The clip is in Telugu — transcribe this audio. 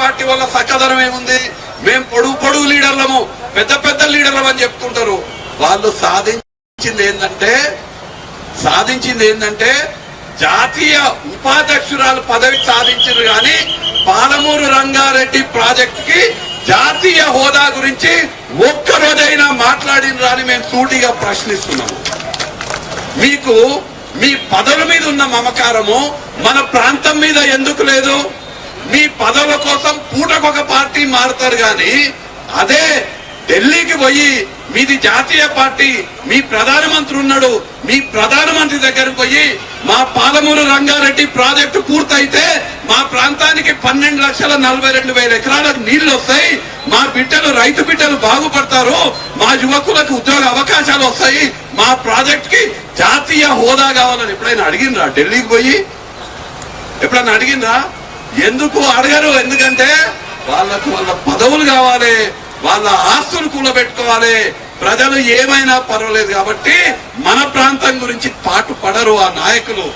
పార్టీ వల్ల చక్కదనం ఏముంది? మేము పొడుగు పొడుగు లీడర్లము పెద్ద పెద్ద లీడర్లం అని చెప్తుంటారు. వాళ్ళు సాధించింది ఏంటంటే సాధించింది ఏంటంటే జాతీయ ఉపాధ్యక్షురాలు పదవి సాధించారు కానీ పాలమూరు రంగారెడ్డి ప్రాజెక్ట్కి జాతీయ హోదా గురించి ఒక్క రోజైనా మాట్లాడినరా అని మేము సూటిగా ప్రశ్నిస్తున్నాము. మీకు మీ పదవుల మీద ఉన్న మమకారము మన ప్రాంతం మీద ఎందుకు లేదు? పూటకొక పార్టీ మారుతారు కానీ అదే ఢిల్లీకి పోయి మీది జాతీయ పార్టీ మీ ప్రధానమంత్రి ఉన్నాడు మీ ప్రధానమంత్రి దగ్గరకు పోయి మా పాలమూరు రంగారెడ్డి ప్రాజెక్టు పూర్తయితే మా ప్రాంతానికి పన్నెండు లక్షల నలభై రెండు వేల ఎకరాలకు నీళ్ళు వస్తాయి మా బిడ్డలు రైతు బిడ్డలు బాగుపడతారు మా యువకులకు ఉద్యోగ అవకాశాలు వస్తాయి మా ప్రాజెక్ట్కి జాతీయ హోదా కావాలని ఎప్పుడైనా అడిగిండ్రా ఢిల్లీకి పోయి? ఎప్పుడైనా అడిగిండ్రా? ఎందుకు అడగరు? ఎందుకంటే వాళ్ళకు వాళ్ళ పదవులు కావాలి వాళ్ళ ఆస్తులు కూలబెట్టుకోవాలి. ప్రజలు ఏమైనా పర్వాలేదు కాబట్టి మన ప్రాంతం గురించి పాటు పడరు ఆ నాయకులు.